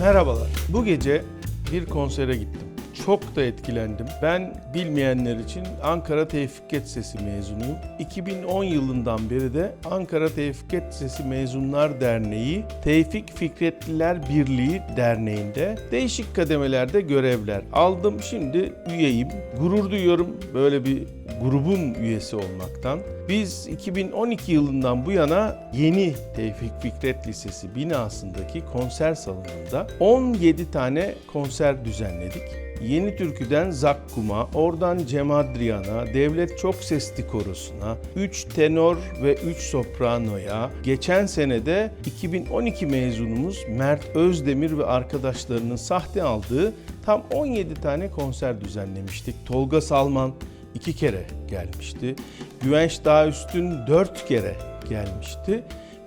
Merhabalar. Bu gece bir konsere gittim. Çok da etkilendim. Ben bilmeyenler için Ankara Tevfik Sesi mezunuyum. 2010 yılından beri de Ankara Tevfik Sesi Mezunlar Derneği Tevfik Fikretliler Birliği Derneği'nde değişik kademelerde görevler aldım. Şimdi üyeyim. Gurur duyuyorum böyle bir grubun üyesi olmaktan. Biz 2012 yılından bu yana yeni Tevfik Fikret Lisesi binasındaki konser salonunda 17 tane konser düzenledik. Yeni Türkü'den Zakkum'a, oradan Cem Adrian'a, Devlet Çok Sesli Korosu'na, 3 tenor ve 3 sopranoya, geçen sene de 2012 mezunumuz Mert Özdemir ve arkadaşlarının sahne aldığı tam 17 tane konser düzenlemiştik. Tolga Salman iki kere gelmişti. Güvenç Dağüstün dört kere gelmişti.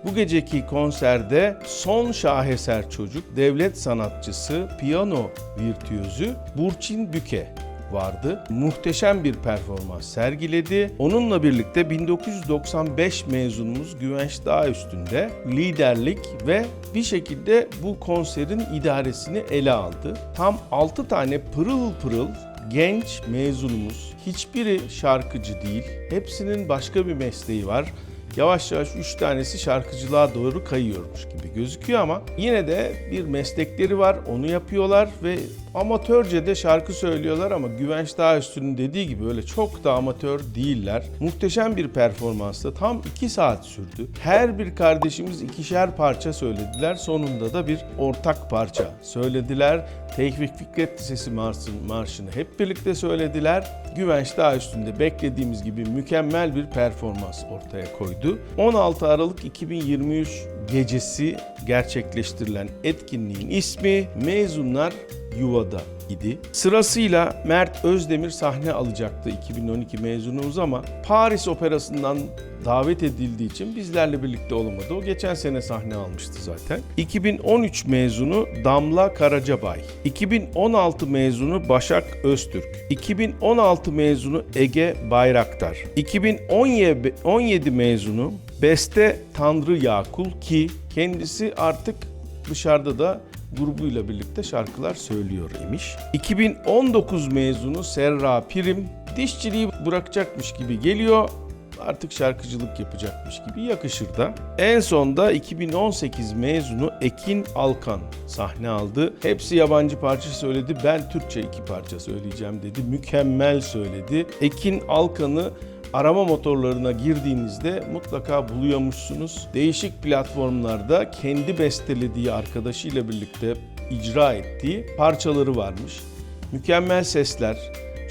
Bu geceki konserde son şaheser çocuk, devlet sanatçısı, piyano virtüözü Burçin Büke vardı. Muhteşem bir performans sergiledi. Onunla birlikte 1995 mezunumuz Güvenç Dağüstün'de liderlik ve bir şekilde bu konserin idaresini ele aldı. Tam 6 tane pırıl pırıl genç mezunumuz. Hiçbiri şarkıcı değil. Hepsinin başka bir mesleği var. Yavaş yavaş üç tanesi şarkıcılığa doğru kayıyormuş gibi gözüküyor ama yine de bir meslekleri var. Onu yapıyorlar ve amatörce de şarkı söylüyorlar ama Güvenç Dağüstü'nün dediği gibi öyle çok da amatör değiller. Muhteşem bir performansta tam 2 saat sürdü. Her bir kardeşimiz ikişer parça söylediler. Sonunda da bir ortak parça söylediler. Tevfik Fikret Lisesi Marşı'nı, marşını hep birlikte söylediler. Güvenç Dağüstü'nde beklediğimiz gibi mükemmel bir performans ortaya koydu. 16 Aralık 2023 gecesi gerçekleştirilen etkinliğin ismi Mezunlar Yuvada idi. Sırasıyla Mert Özdemir sahne alacaktı 2012 mezunumuz ama Paris Operası'ndan davet edildiği için bizlerle birlikte olamadı. O geçen sene sahne almıştı zaten. 2013 mezunu Damla Karacabay. 2016 mezunu Başak Öztürk. 2016 mezunu Ege Bayraktar. 2017 17 mezunu Beste Tanrı Yakul ki kendisi artık dışarıda da grubuyla birlikte şarkılar söylüyor imiş. 2019 mezunu Serra Pirim dişçiliği bırakacakmış gibi geliyor. Artık şarkıcılık yapacakmış gibi yakışır da. En sonda 2018 mezunu Ekin Alkan sahne aldı. Hepsi yabancı parça söyledi. Ben Türkçe iki parça söyleyeceğim dedi. Mükemmel söyledi. Ekin Alkan'ı arama motorlarına girdiğinizde mutlaka buluyormuşsunuz. Değişik platformlarda kendi bestelediği arkadaşıyla birlikte icra ettiği parçaları varmış. Mükemmel sesler,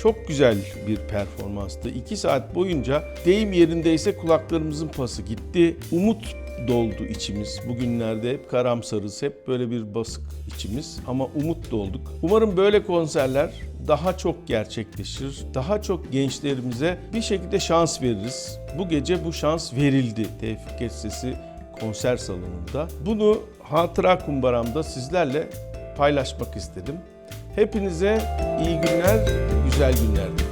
çok güzel bir performanstı. 2 saat boyunca deyim yerindeyse kulaklarımızın pası gitti. Umut doldu içimiz. Bugünlerde hep karamsarız, hep böyle bir basık içimiz ama umut dolduk. Umarım böyle konserler daha çok gerçekleşir. Daha çok gençlerimize bir şekilde şans veririz. Bu gece bu şans verildi Tevfik Etsesi konser salonunda. Bunu hatıra kumbaramda sizlerle paylaşmak istedim. Hepinize iyi günler, güzel günler diliyorum.